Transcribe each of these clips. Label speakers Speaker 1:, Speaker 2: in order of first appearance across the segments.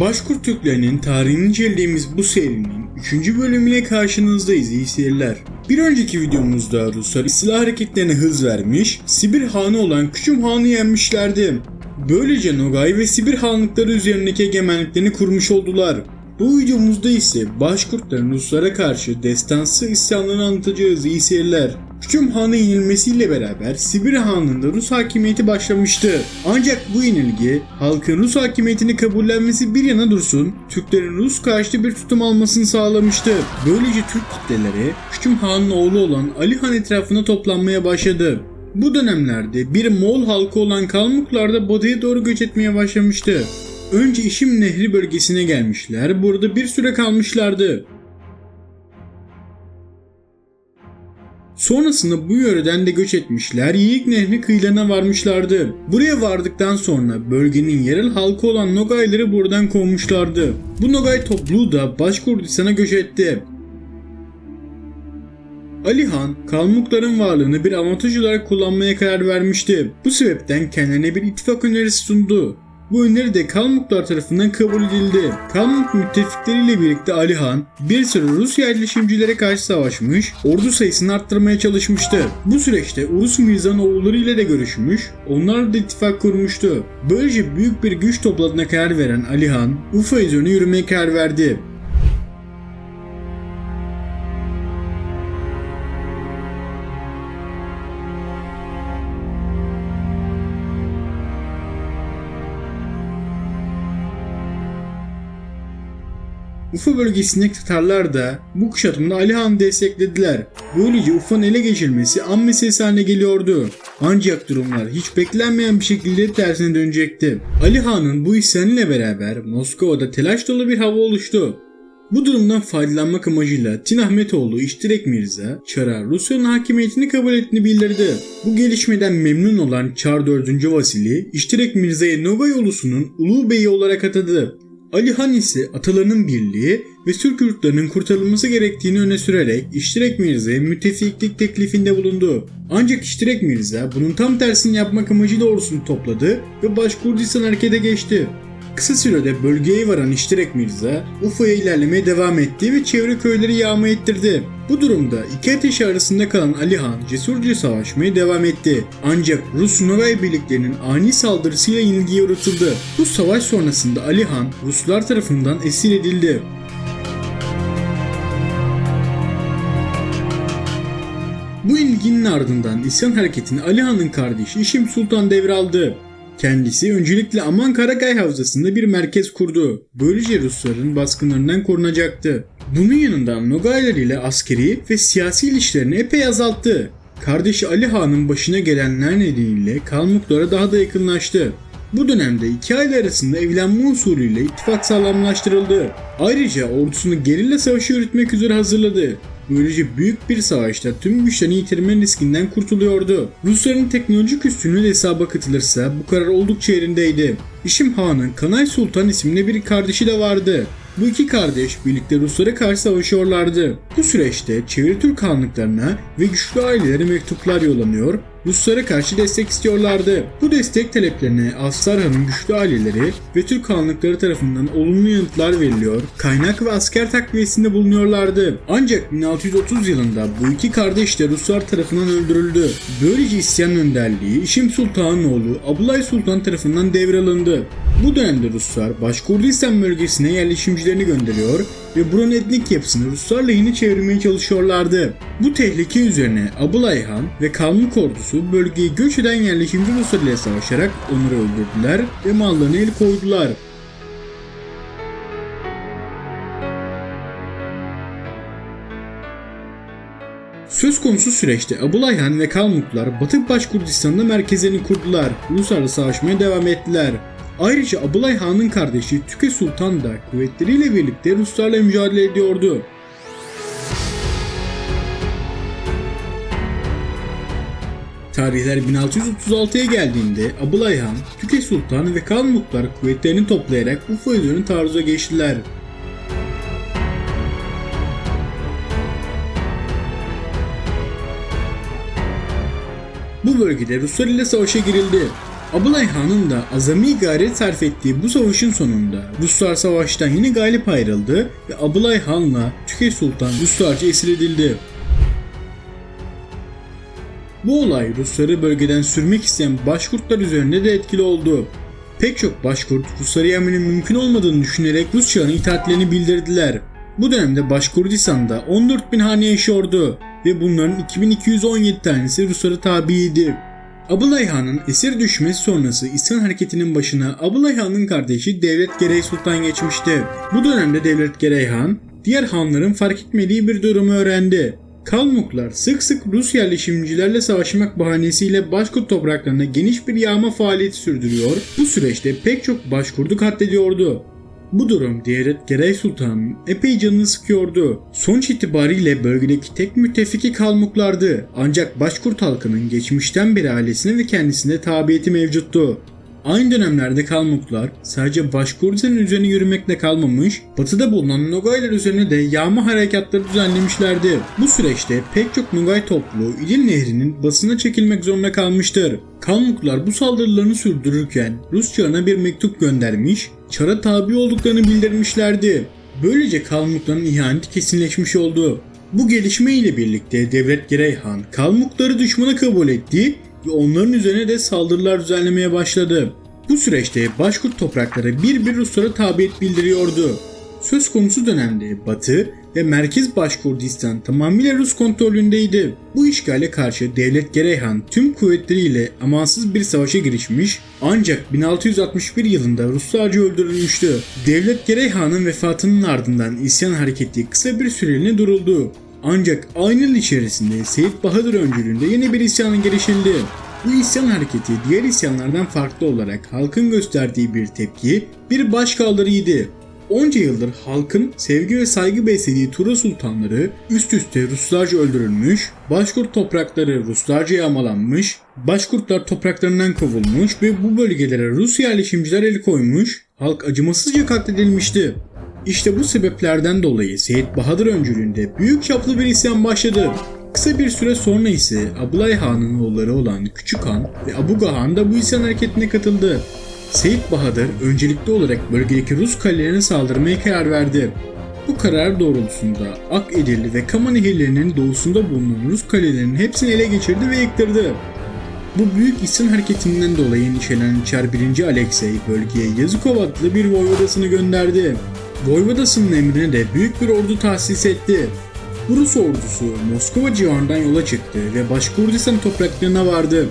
Speaker 1: Başkurt Türklerinin tarihini incelediğimiz bu serinin 3. bölümüyle karşınızdayız iyi seyirler. Bir önceki videomuzda Ruslar istila hareketlerine hız vermiş, Sibir Hanı olan Küçüm Han'ı yenmişlerdi. Böylece Nogay ve Sibir Hanlıkları üzerindeki egemenliklerini kurmuş oldular. Bu videomuzda ise Başkurtların Ruslara karşı destansı isyanlarını anlatacağız iyi seyirler. Küçüm Han'ın yenilmesiyle beraber Sibir Hanlığı'nda Rus hakimiyeti başlamıştı. Ancak bu yenilgi halkın Rus hakimiyetini kabullenmesi bir yana dursun, Türklerin Rus karşıtı bir tutum almasını sağlamıştı. Böylece Türk kitleleri Küçüm Han'ın oğlu olan Ali Han etrafına toplanmaya başladı. Bu dönemlerde bir Moğol halkı olan Kalmuklar da batıya doğru göç etmeye başlamıştı. Önce İşim Nehri bölgesine gelmişler, burada bir süre kalmışlardı. Sonrasında bu yöreden de göç etmişler, Yiğit Nehri kıyılarına varmışlardı. Buraya vardıktan sonra bölgenin yerel halkı olan Nogayları buradan kovmuşlardı. Bu Nogay topluluğu da Başkurdistan'a göç etti. Ali Han, Kalmukların varlığını bir avantaj olarak kullanmaya karar vermişti. Bu sebepten kendine bir ittifak önerisi sundu. Bu öneri de Kalmuklar tarafından kabul edildi. Kalmuk müttefikleriyle birlikte Ali Han bir süre Rus yerleşimcilere karşı savaşmış, ordu sayısını arttırmaya çalışmıştı. Bu süreçte Urus Mirza'nın oğulları ile de görüşmüş, onlarla da ittifak kurmuştu. Böylece büyük bir güç topladığına karar veren Ali Han, Ufa üzerine yürümeye karar verdi. Ufa bölgesindeki Tatarlar da bu kuşatımda Ali Han'ı desteklediler. Böylece Ufa'nın ele geçirilmesi an meselesi haline geliyordu. Ancak durumlar hiç beklenmeyen bir şekilde tersine dönecekti. Ali Han'ın bu isyanıyla beraber Moskova'da telaş dolu bir hava oluştu. Bu durumdan faydalanmak amacıyla Tin Ahmetoğlu İştirek Mirza, Çar'a Rusya'nın hakimiyetini kabul ettiğini bildirdi. Bu gelişmeden memnun olan Çar 4. Vasili, İştirek Mirza'yı Nogay ulusunun Ulu Beyi olarak atadı. Ali Han ise atalarının birliği ve Türk yurtlarının kurtarılması gerektiğini öne sürerek İştirek Mirza'ya müttefiklik teklifinde bulundu. Ancak İştirek Mirza bunun tam tersini yapmak amacıyla ordusunu topladı ve Başkurdistan harekete geçti. Kısa sürede bölgeye varan İştirek Mirza, Ufa'ya ilerlemeye devam etti ve çevre köyleri yağma ettirdi. Bu durumda iki ateşi arasında kalan Ali Han cesurca savaşmaya devam etti. Ancak Rus Nogay birliklerinin ani saldırısıyla yenilgiye uğratıldı. Bu savaş sonrasında Ali Han Ruslar tarafından esir edildi. Bu ilginin ardından isyan hareketini Ali Han'ın kardeşi İşim Sultan devraldı. Kendisi öncelikle Aman Karagay Havzası'nda bir merkez kurdu. Böylece Rusların baskınlarından korunacaktı. Bunun yanında Nogaylar ile askeri ve siyasi ilişkilerini epey azalttı. Kardeşi Ali Han'ın başına gelenler nedeniyle Kalmuklara daha da yakınlaştı. Bu dönemde iki aile arasında evlenme usulüyle ittifak sağlamlaştırıldı. Ayrıca ordusunu gerilla savaşı yürütmek üzere hazırladı. Böylece büyük bir savaşta tüm güçlerini yitirme riskinden kurtuluyordu. Rusların teknolojik üstünlüğü de hesaba katılırsa bu karar oldukça yerindeydi. İşim Han'ın Kanay Sultan isimli bir kardeşi de vardı. Bu iki kardeş birlikte Ruslara karşı savaşıyorlardı. Bu süreçte çevre Türk hanlıklarına ve güçlü ailelere mektuplar yollanıyor, Ruslara karşı destek istiyorlardı. Bu destek taleplerine Aslar Han'ın güçlü aileleri ve Türk hanlıkları tarafından olumlu yanıtlar veriliyor, kaynak ve asker takviyesinde bulunuyorlardı. Ancak 1630 yılında bu iki kardeş de Ruslar tarafından öldürüldü. Böylece isyan önderliği İşim Sultan'ın oğlu Abulay Sultan tarafından devralındı. Bu dönemde Ruslar Başkurdistan bölgesine yerleşimcilerini gönderiyor ve buranın etnik yapısını Ruslar lehine çevirmeye çalışıyorlardı. Bu tehlike üzerine Abulay Han ve Kalmık ordusu bölgeyi göç eden yerleşimci Ruslar ile savaşarak onları öldürdüler ve mallarına el koydular. Söz konusu süreçte Abulayhan ve Kalmuklar Batı Başkurdistan'da merkezlerini kurdular. Ruslarla savaşmaya devam ettiler. Ayrıca Abulay Han'ın kardeşi Tüke Sultan da kuvvetleriyle birlikte Ruslarla mücadele ediyordu. Tarihler 1636'ya geldiğinde Abulay Han, Tüke Sultan ve Kalmuklar kuvvetlerini toplayarak Ufa üzerine taarruza geçtiler. Bu bölgede Ruslar ile savaşa girildi. Ablay Han'ın da azami gayret sarf ettiği bu savaşın sonunda Ruslar savaştan yine galip ayrıldı ve Ablay Han'la Tüke Sultan Ruslarca esir edildi. Bu olay Rusları bölgeden sürmek isteyen Başkurtlar üzerinde de etkili oldu. Pek çok Başkurt Rusları yenmenin mümkün olmadığını düşünerek Rus çağına itaatlerini bildirdiler. Bu dönemde Başkurdistan'da 14 bin hane yaşıyordu ve bunların 2217 tanesi Ruslara tabiydi. Abılay Han'ın esir düşmesi sonrası isyan hareketinin başına Abılay Han'ın kardeşi Devlet Gerey Sultan geçmişti. Bu dönemde Devlet Gerey Han, diğer hanların fark etmediği bir durumu öğrendi. Kalmuklar sık sık Rus yerleşimcilerle savaşmak bahanesiyle Başkurt topraklarına geniş bir yağma faaliyeti sürdürüyor, bu süreçte pek çok Başkurt'u katlediyordu. Bu durum Devlet Gerey Sultan'ın epey canını sıkıyordu. Sonuç itibariyle bölgedeki tek müttefiki Kalmuklardı. Ancak Başkurt halkının geçmişten beri ailesine ve kendisine tabiyeti mevcuttu. Aynı dönemlerde Kalmuklar sadece Başkurdistan'ın üzerine yürümekle kalmamış, batıda bulunan Nogaylar üzerine de yağma harekatları düzenlemişlerdi. Bu süreçte pek çok Nogay topluluğu İdil Nehri'nin basına çekilmek zorunda kalmıştır. Kalmuklar bu saldırılarını sürdürürken Rus çarına bir mektup göndermiş, çara tabi olduklarını bildirmişlerdi. Böylece Kalmukların ihaneti kesinleşmiş oldu. Bu gelişme ile birlikte Devlet Gereyhan Kalmukları düşmanı kabul etti ve onların üzerine de saldırılar düzenlemeye başladı. Bu süreçte Başkurt toprakları bir bir Ruslara tabiyet bildiriyordu. Söz konusu dönemde Batı ve Merkez Başkurdistan tamamıyla Rus kontrolündeydi. Bu işgale karşı Devlet Gereyhan tüm kuvvetleriyle amansız bir savaşa girişmiş ancak 1661 yılında Ruslarca öldürülmüştü. Devlet Gereyhan'ın vefatının ardından isyan hareketi kısa bir süreliğine duruldu. Ancak aynı yıl içerisinde Seyit Bahadır öncülüğünde yeni bir isyanın girişildi. Bu isyan hareketi diğer isyanlardan farklı olarak halkın gösterdiği bir tepki, bir başkaldırıydı. Onca yıldır halkın sevgi ve saygı beslediği Tura sultanları üst üste Ruslarca öldürülmüş, Başkurt toprakları Ruslarca yağmalanmış, Başkurtlar topraklarından kovulmuş ve bu bölgelere Rus yerleşimciler el koymuş, halk acımasızca katledilmişti. İşte bu sebeplerden dolayı Seyit Bahadır öncülüğünde büyük çaplı bir isyan başladı. Kısa bir süre sonra ise Ablay Han'ın oğulları olan Küçük Han ve Abuga Han da bu isyan hareketine katıldı. Seyit Bahadır öncelikli olarak bölgedeki Rus kalelerine saldırmaya karar verdi. Bu karar doğrultusunda Ak Edirli ve Kama nehirlerinin doğusunda bulunan Rus kalelerinin hepsini ele geçirdi ve yıktırdı. Bu büyük isyan hareketinden dolayı endişelenen Çar 1. Alexey bölgeye Yazıkov adlı bir voyvodasını gönderdi. Voyvodasının emrine de büyük bir ordu tahsis etti. Rus ordusu Moskova civarından yola çıktı ve Başkurdistan topraklarına vardı.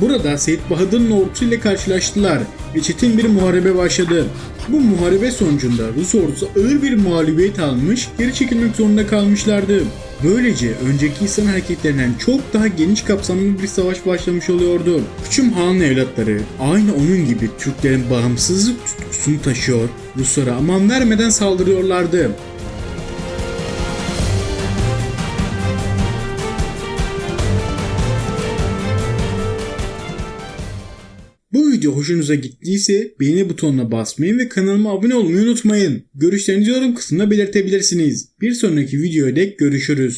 Speaker 1: Burada Seyit Bahadır'ın ordusu ile karşılaştılar ve çetin bir muharebe başladı. Bu muharebe sonucunda Rus ordusu ağır bir mağlubiyet almış, geri çekilmek zorunda kalmışlardı. Böylece önceki isyan hareketlerinden çok daha geniş kapsamlı bir savaş başlamış oluyordu. Küçüm Han'ın evlatları aynı onun gibi Türklerin bağımsızlık tutkusunu taşıyor, Ruslara aman vermeden saldırıyorlardı. Bu video hoşunuza gittiyse beğeni butonuna basmayı ve kanalıma abone olmayı unutmayın. Görüşlerinizi yorum kısmında belirtebilirsiniz. Bir sonraki videoya dek görüşürüz.